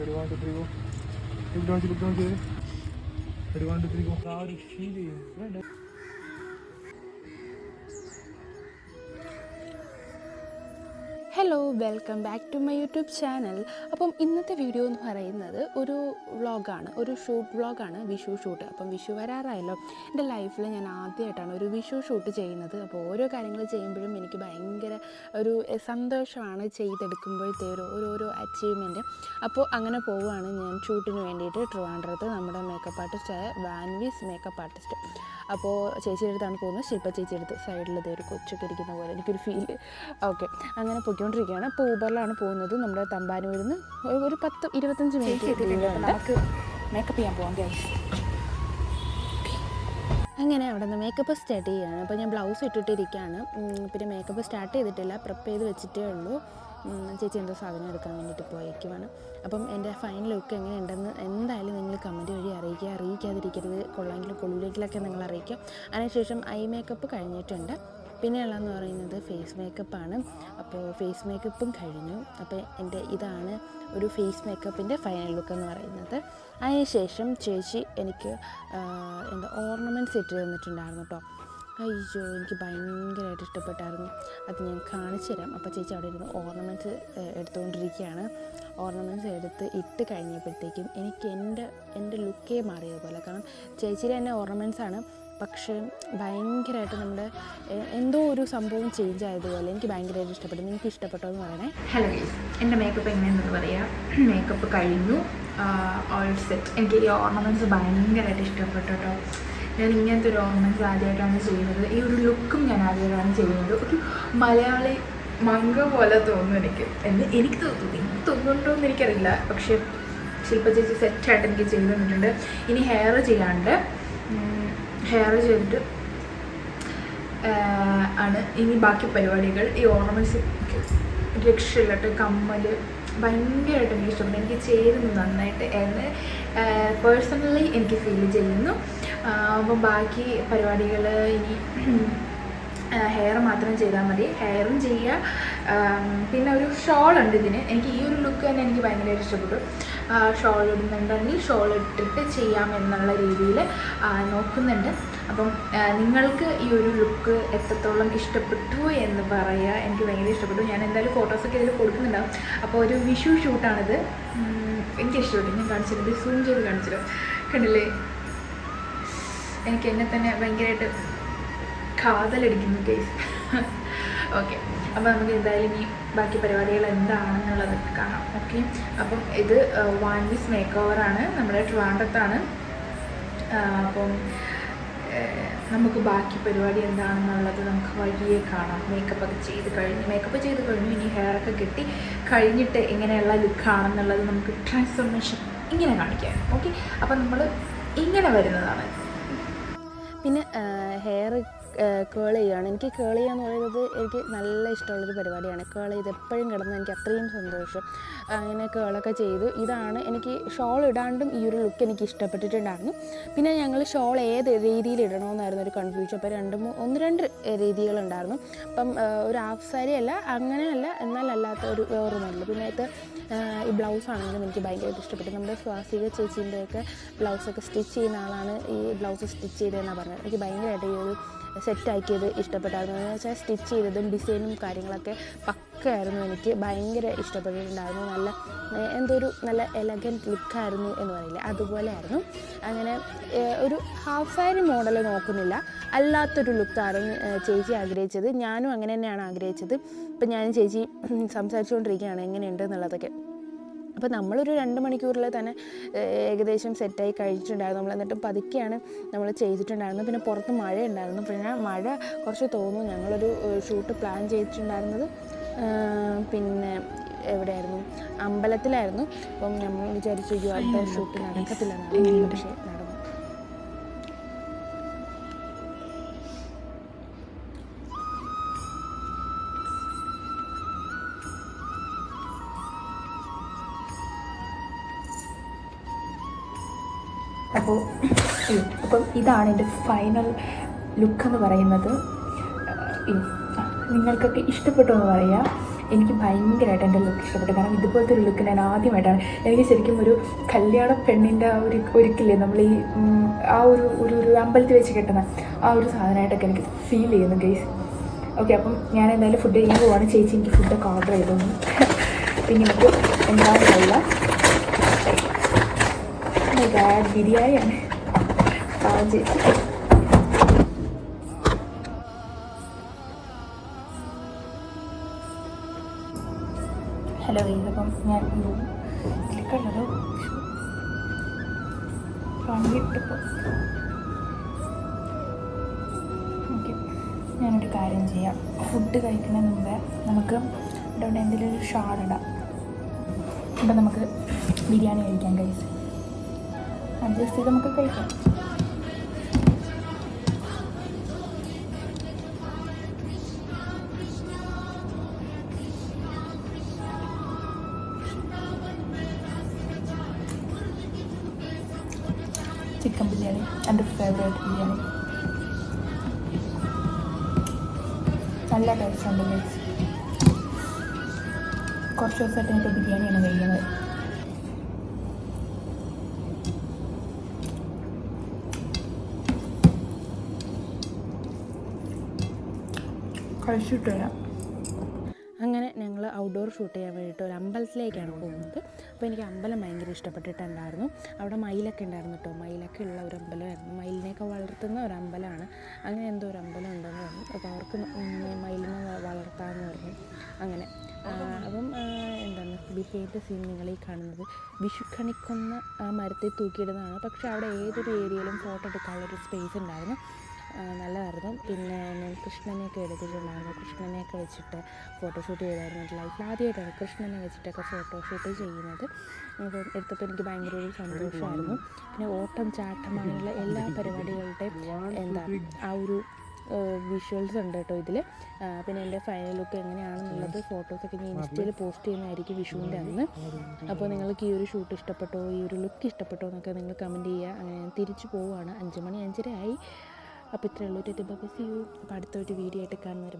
Ready one two three go look down look down ചെയ്ത്. Ready one two three go ആ ഒരു feel ചെയ്യും. Welcome back to my YouTube channel. അപ്പം ഇന്നത്തെ video എന്ന് പറയുന്നത് ഒരു വ്ളോഗാണ് ഒരു ഷൂട്ട് വ്ളോഗാണ് വിഷു ഷൂട്ട്. അപ്പം വിഷു വരാറായല്ലോ. എന്റെ ലൈഫിൽ ഞാൻ ആദ്യമായിട്ടാണ് ഒരു വിഷു ഷൂട്ട് ചെയ്യുന്നത്. അപ്പോൾ ഓരോ കാര്യങ്ങൾ ചെയ്യുമ്പോഴും എനിക്ക് ഭയങ്കര ഒരു സന്തോഷമാണ് ചെയ്തെടുക്കുമ്പോഴത്തെ ഒരു ഓരോരോ അച്ചീവ്മെന്റ് അപ്പോൾ അങ്ങനെ പോവുകയാണ് ഞാൻ ഷൂട്ടിന് വേണ്ടിയിട്ട് ട്രിവാൻഡ്രത്ത് നമ്മുടെ മേക്കപ്പ് ആർട്ടിസ്റ്റായ വാൻവീസ് മേക്കപ്പ് ആർട്ടിസ്റ്റ് അപ്പോൾ ചേച്ചിയുടെ അടുത്താണ് പോകുന്നത്. ശില്പ ചേച്ചിയുടെ അടുത്ത് സൈഡിൽ ഇതേ ഒരു കൊച്ചൊക്കെ ഇരിക്കുന്ന പോലെ എനിക്കൊരു ഫീൽ ഓക്കെ അങ്ങനെ പൊയ്ക്കൊണ്ടിരിക്കുകയാണ്. അപ്പോൾ ഊബറിലാണ് പോകുന്നത്. നമ്മുടെ തമ്പാനൂരിൽ നിന്ന് ഒരു- പത്ത് ഇരുപത്തഞ്ച് മിനിറ്റ് നമുക്ക് മേക്കപ്പ് ചെയ്യാൻ ഗൈസ് അങ്ങനെ അവിടെ നിന്ന് മേക്കപ്പ് സ്റ്റാർട്ട് ചെയ്യുകയാണ് അപ്പോൾ ഞാൻ ബ്ലൗസ് ഇട്ടിട്ടിരിക്കുകയാണ് പിന്നെ മേക്കപ്പ് സ്റ്റാർട്ട് ചെയ്തിട്ടില്ല. പ്രിപ്പ് ചെയ്ത് വെച്ചിട്ടേ ഉള്ളൂ. ചേച്ചി എന്തോ സാധനം എടുക്കാൻ വേണ്ടിയിട്ട് പോയേക്കുവാണ്. അപ്പം എന്റെ ഫൈൻ ലുക്ക് എങ്ങനെയുണ്ടെന്ന് എന്തായാലും നിങ്ങൾ കമന്റ് വഴി അറിയിക്കുക. അറിയിക്കാതിരിക്കരുത്. കൊള്ളാമെങ്കിലും കൊള്ളിലേക്കിലൊക്കെ നിങ്ങൾ അറിയിക്കുക അതിനുശേഷം ഐ മേക്കപ്പ് കഴിഞ്ഞിട്ടുണ്ട്. പിന്നെയുള്ളതെന്ന് പറയുന്നത് ഫേസ് മേക്കപ്പാണ്. അപ്പോൾ ഫേസ് മേക്കപ്പും കഴിഞ്ഞു. അപ്പോൾ എന്റെ ഇതാണ് ഒരു ഫേസ് മേക്കപ്പിന്റെ ഫൈനൽ ലുക്ക് എന്ന് പറയുന്നത്. അതിനുശേഷം ചേച്ചി എനിക്ക് എന്താ ഓർണമെന്റ്സ് ഇട്ട് തന്നിട്ടുണ്ടായിരുന്നു കേട്ടോ. അയ്യോ എനിക്ക് ഭയങ്കരമായിട്ട് ഇഷ്ടപ്പെട്ടായിരുന്നു. അത് ഞാൻ കാണിച്ചു തരാം. അപ്പോൾ ചേച്ചി അവിടെ ഇരുന്ന് ഓർണമെന്റ്സ് എടുത്തുകൊണ്ടിരിക്കുകയാണ്. ഓർണമെന്റ്സ് എടുത്ത് ഇട്ട് കഴിഞ്ഞപ്പോഴത്തേക്കും എനിക്ക് എന്റെ എന്റെ ലുക്കേ മാറിയതുപോലെ കാരണം ചേച്ചിയുടെ തന്നെ ഓർണമെന്റ്സ് ആണ്. പക്ഷേ ഭയങ്കരമായിട്ട് നമ്മുടെ എന്തോ ഒരു സംഭവം ചേഞ്ച് ആയതുപോലെ എനിക്ക് ഭയങ്കരമായിട്ട് ഇഷ്ടപ്പെട്ടു. നിങ്ങൾക്ക് ഇഷ്ടപ്പെട്ടോ എന്ന് പറയണേ? ഹലോ എന്റെ മേക്കപ്പ് എങ്ങനെയാണെന്ന് പറയാം. മേക്കപ്പ് കഴിഞ്ഞു. ഓൾ സെറ്റ് എനിക്ക് ഈ ഓർണമെന്റ്സ് ഭയങ്കരമായിട്ട് ഇഷ്ടപ്പെട്ടു കേട്ടോ ഞാൻ ഇങ്ങനത്തെ ഒരു ഓർണമെന്റ്സ് ആദ്യമായിട്ടാണ് ചെയ്യുന്നത്. ഈ ഒരു ലുക്കും ഞാൻ ആദ്യമായിട്ടാണ് ചെയ്യുന്നത്. ഒരു മലയാളി മങ്ക പോലെ തോന്നുന്നു എനിക്ക്. എന്ന് എനിക്ക് തോന്നുന്നു. എനിക്ക് തോന്നുന്നുണ്ടോ എന്ന് എനിക്കറിയില്ല. പക്ഷേ ശില്പ ചേച്ചി സെറ്റായിട്ട് എനിക്ക് ചെയ്തു തന്നിട്ടുണ്ട്. ഇനി ഹെയർ ചെയ്യാണ്ട് ഹെയർ ചെയ്തിട്ട് ആണ് ഇനി ബാക്കി പരിപാടികൾ. ഈ ഓർണമെന്റ്സ് രക്ഷയില്ലട്ട് കമ്മൽ ഭയങ്കരമായിട്ട് എനിക്ക് ഇഷ്ടപ്പെട്ടു. എനിക്ക് ചേരുന്നു നന്നായിട്ട് എന്ന് പേഴ്സണലി എനിക്ക് ഫീൽ ചെയ്യുന്നു. അപ്പം ബാക്കി പരിപാടികൾ ഇനി ഹെയർ മാത്രം ചെയ്താൽ മതി. ഹെയറും ചെയ്യുക. പിന്നെ ഒരു ഷോൾ ഉണ്ട് ഇതിന്. എനിക്ക് ഈ ഒരു ലുക്ക് തന്നെ എനിക്ക് ഭയങ്കരമായിട്ട് ഇഷ്ടപ്പെട്ടു. ഷോൾ ഇടുന്നുണ്ടെങ്കിൽ ഷോൾ ഇട്ടിട്ട് ചെയ്യാം എന്നുള്ള രീതിയിൽ നോക്കുന്നുണ്ട്. അപ്പം നിങ്ങൾക്ക് ഈ ഒരു ലുക്ക് എത്രത്തോളം ഇഷ്ടപ്പെട്ടു എന്ന് പറയുക എനിക്ക് ഭയങ്കര ഇഷ്ടപ്പെട്ടു. ഞാൻ എന്തായാലും ഫോട്ടോസൊക്കെ ഇതിൽ കൊടുക്കുന്നുണ്ടാവും. അപ്പോൾ ഒരു വിഷു ഷൂട്ടാണിത് എനിക്ക് ഇഷ്ടപ്പെട്ടു. ഞാൻ കാണിച്ചിട്ടുണ്ട് സൂം ചെയ്ത് കാണിച്ചിട്ട് കണ്ടില്ലേ? എനിക്ക് എന്നെ തന്നെ ഭയങ്കരമായിട്ട് കാതലടിക്കുന്നു കേസ് ഓക്കെ അപ്പോൾ നമുക്ക് എന്തായാലും ഈ ബാക്കി പരിപാടികൾ എന്താണെന്നുള്ളത് കാണാം. ഓക്കെ? അപ്പം ഇത് വൺ വീസ് മേക്ക് ഓവറാണ് നമ്മുടെ ട്രിവാൻഡ്രത്താണ്. അപ്പം നമുക്ക് ബാക്കി പരിപാടി എന്താണെന്നുള്ളത് നമുക്ക് വഴിയെ കാണാം. മേക്കപ്പ് ഒക്കെ ചെയ്ത് കഴിഞ്ഞ് മേക്കപ്പ് ചെയ്ത് കഴിഞ്ഞു ഇനി ഹെയർ ഒക്കെ കെട്ടി കഴിഞ്ഞിട്ട് എങ്ങനെയുള്ള ലുക്കാണെന്നുള്ളത് നമുക്ക് ട്രാൻസ്ഫോർമേഷൻ ഇങ്ങനെ കാണിക്കാം. ഓക്കെ? അപ്പം നമ്മൾ ഇങ്ങനെ വരുന്നതാണ്. പിന്നെ ഹെയർ കേൾ ചെയ്യുകയാണ് എനിക്ക് കേൾ ചെയ്യുക എന്ന് പറയുന്നത് എനിക്ക് നല്ല ഇഷ്ടമുള്ളൊരു പരിപാടിയാണ്. കേൾ ചെയ്ത് എപ്പോഴും കിടന്ന് എനിക്ക് അത്രയും സന്തോഷം. അങ്ങനെ കേളൊക്കെ ചെയ്തു. ഇതാണ് എനിക്ക് ഷോൾ ഇടാണ്ടും ഈ ഒരു ലുക്ക് എനിക്ക് ഇഷ്ടപ്പെട്ടിട്ടുണ്ടായിരുന്നു. പിന്നെ ഞങ്ങൾ ഷോൾ ഏത് രീതിയിൽ ഇടണമെന്നായിരുന്നു ഒരു കൺഫ്യൂഷൻ അപ്പോൾ രണ്ട് ഒന്ന് രണ്ട് രീതികളുണ്ടായിരുന്നു. അപ്പം ഒരു ഹാഫ് സാരി അല്ല അങ്ങനെയല്ല എന്നാൽ അല്ലാത്ത ഒരു വേറൊരു മോഡൽ പിന്നെ ഇത് ഈ ബ്ലൗസ് ആണെങ്കിലും എനിക്ക് ഭയങ്കരമായിട്ട് ഇഷ്ടപ്പെട്ടു. നമ്മുടെ സ്വാസിക ചേച്ചീന്റെയൊക്കെ ബ്ലൗസൊക്കെ സ്റ്റിച്ച് ചെയ്യുന്ന ആളാണ് ഈ ബ്ലൗസ് സ്റ്റിച്ച് ചെയ്തതെന്നാണ് പറഞ്ഞത്. എനിക്ക് ഭയങ്കരമായിട്ട് ഈ ഒരു സെറ്റാക്കിയത് ഇഷ്ടപ്പെട്ടായിരുന്നു. എന്ന് വെച്ചാൽ സ്റ്റിച്ച് ചെയ്തതും ഡിസൈനും കാര്യങ്ങളൊക്കെ പക്കയായിരുന്നു. എനിക്ക് ഭയങ്കര ഇഷ്ടപ്പെട്ടിട്ടുണ്ടായിരുന്നു. നല്ല എന്തോ ഒരു നല്ല എലഗന്റ് ലുക്കായിരുന്നു എന്ന് പറയില്ല. അതുപോലെയായിരുന്നു. അങ്ങനെ ഒരു ഹാഫ് സാരി മോഡൽ നോക്കുന്നില്ല. അല്ലാത്തൊരു ലുക്കായിരുന്നു ചേച്ചി ആഗ്രഹിച്ചത്. ഞാനും അങ്ങനെ തന്നെയാണ് ആഗ്രഹിച്ചത്. ഇപ്പം ഞാനും ചേച്ചി സംസാരിച്ചുകൊണ്ടിരിക്കുകയാണ്. എങ്ങനെയുണ്ട് എന്നുള്ളതൊക്കെ. അപ്പോൾ നമ്മളൊരു രണ്ട് മണിക്കൂറിൽ തന്നെ ഏകദേശം സെറ്റായി കഴിച്ചിട്ടുണ്ടായിരുന്നു നമ്മൾ എന്നിട്ട് പതുക്കെയാണ് നമ്മൾ ചെയ്തിട്ടുണ്ടായിരുന്നത്. പിന്നെ പുറത്ത് മഴ ഉണ്ടായിരുന്നു പിന്നെ മഴ കുറച്ച് തോന്നുന്നു. ഞങ്ങളൊരു ഷൂട്ട് പ്ലാൻ ചെയ്തിട്ടുണ്ടായിരുന്നത്. പിന്നെ എവിടെയായിരുന്നു? അമ്പലത്തിലായിരുന്നു. അപ്പം നമ്മൾ വിചാരിച്ചു "അയ്യോ, അടുത്ത ഷൂട്ട് നടക്കത്തില്ല പക്ഷേ അപ്പോൾ അപ്പം ഇതാണ് എന്റെ ഫൈനൽ ലുക്ക് എന്ന് പറയുന്നത്. നിങ്ങൾക്കൊക്കെ ഇഷ്ടപ്പെട്ടു എന്ന് പറയാം. എനിക്ക് ഭയങ്കരമായിട്ട് എന്റെ ലുക്ക് ഇഷ്ടപ്പെട്ടു. കാരണം ഇതുപോലത്തെ ഒരു ലുക്ക് ഞാൻ ആദ്യമായിട്ടാണ്. എനിക്ക് ശരിക്കും ഒരു കല്യാണ പെണ്ണിന്റെ ആ ഒരു ഒരുക്കില്ലേ നമ്മൾ ഈ ആ ഒരു ഒരു ഒരു അമ്പലത്തിൽ വെച്ച് കെട്ടുന്ന ആ ഒരു സാധനമായിട്ടൊക്കെ എനിക്ക് ഫീൽ ചെയ്യുന്നു ഗൈസ് ഓക്കെ അപ്പം ഞാൻ എന്തായാലും ഫുഡ് കഴിക്കാൻ പോവാണ്. ചേച്ചി എനിക്ക് ഫുഡൊക്കെ ഓർഡർ ചെയ്തു. പിന്നെ എനിക്ക് എന്താണെന്ന് my God, ബിരിയാണിയാണ്. ചേച്ചി. ഹലോ ഇതിപ്പം ഞാൻ ഇതിലേക്കുള്ളത് പങ്കിട്ടിപ്പോൾ ഓക്കെ ഞാനൊരു കാര്യം ചെയ്യാം. ഫുഡ് കഴിക്കുന്നതിന് മുമ്പേ നമുക്ക് ഇവിടെ എന്തെങ്കിലും ഒരു ഷാഡ് ഇടാം. ഇപ്പം നമുക്ക് ബിരിയാണി കഴിക്കാം കഴിച്ച് അഡ്ജസ്റ്റ് ചെയ്ത് നമുക്ക് കഴിക്കാം. ചിക്കൻ ബിരിയാണി എന്റെ ഫേവറേറ്റ് ബിരിയാണി നല്ല ടേസ്റ്റ് ഉണ്ട് കുറച്ച് ദിവസമായിട്ട് എനിക്ക് ബിരിയാണിയാണ് കഴിക്കുന്നത് കഴിച്ചിട്ട് വരാം അങ്ങനെ ഞങ്ങൾ ഔട്ട്ഡോർ ഷൂട്ട് ചെയ്യാൻ വേണ്ടിയിട്ട് ഒരു അമ്പലത്തിലേക്കാണ് പോകുന്നത്. അപ്പോൾ എനിക്ക് അമ്പലം ഭയങ്കര ഇഷ്ടപ്പെട്ടിട്ടുണ്ടായിരുന്നു അവിടെ മയിലൊക്കെ ഉണ്ടായിരുന്നു കേട്ടോ. മയിലൊക്കെ ഉള്ള ഒരു അമ്പലമായിരുന്നു. മയിലിനെയൊക്കെ വളർത്തുന്ന ഒരു അമ്പലമാണ്. അങ്ങനെ എന്തോ ഒരു അമ്പലം ഉണ്ടെന്ന് പറഞ്ഞു. അപ്പോൾ അവർക്ക് മയിലിനെ വളർത്താമെന്ന് പറഞ്ഞു. അങ്ങനെ. അപ്പം എന്താണ്? ബിഹേവിയർ സീൻ നിങ്ങൾ ഈ കാണുന്നത്. വിഷുക്കണിക്കുന്ന ആ മരത്തെ തൂക്കിയിടുന്നതാണ്. പക്ഷേ അവിടെ ഏതൊരു ഏരിയയിലും ഫോട്ടോ എടുക്കാനുള്ളൊരു സ്പേസ് ഉണ്ടായിരുന്നു. നല്ലതായിരുന്നു. പിന്നെ ഞാൻ കൃഷ്ണനെയൊക്കെ എടുത്തിട്ടുണ്ടായിരുന്നു. കൃഷ്ണനെയൊക്കെ വെച്ചിട്ട് ഫോട്ടോഷൂട്ട് ചെയ്തായിരുന്നു എന്റെ ലൈഫിൽ ആദ്യമായിട്ടാണ് കൃഷ്ണനെ വെച്ചിട്ടൊക്കെ ഫോട്ടോഷൂട്ട് ചെയ്യുന്നത്. അപ്പോൾ എടുത്തപ്പോൾ എനിക്ക് ഭയങ്കര ഒരു സന്തോഷമായിരുന്നു. പിന്നെ ഓട്ടം ചാട്ടം അങ്ങനെയുള്ള എല്ലാ പരിപാടികളുടെയും എന്താ ആ ഒരു വിഷ്വൽസ് ഉണ്ട് കേട്ടോ ഇതിൽ പിന്നെ എന്റെ ഫൈനൽ ലുക്ക് എങ്ങനെയാണെന്നുള്ളത് ഫോട്ടോസൊക്കെ ഞാൻ ഇൻസ്റ്റയിൽ പോസ്റ്റ് ചെയ്യുന്നതായിരിക്കും വിഷുവിന്റെ അന്ന്. അപ്പോൾ നിങ്ങൾക്ക് ഈ ഒരു ഷൂട്ട് ഇഷ്ടപ്പെട്ടോ ഈ ഒരു ലുക്ക് ഇഷ്ടപ്പെട്ടോ എന്നൊക്കെ നിങ്ങൾ കമന്റ് ചെയ്യുക. അങ്ങനെ ഞാൻ തിരിച്ചു പോവുകയാണ്. അഞ്ച് മണി അഞ്ചര ആയി അപ്പോൾ ഇത്രയേ ഉള്ളൂ. ടെറ്റി ബൈ സി യു അപ്പോൾ അടുത്ത ഒരു വീഡിയോ ആയിട്ട് കാണുന്നവർ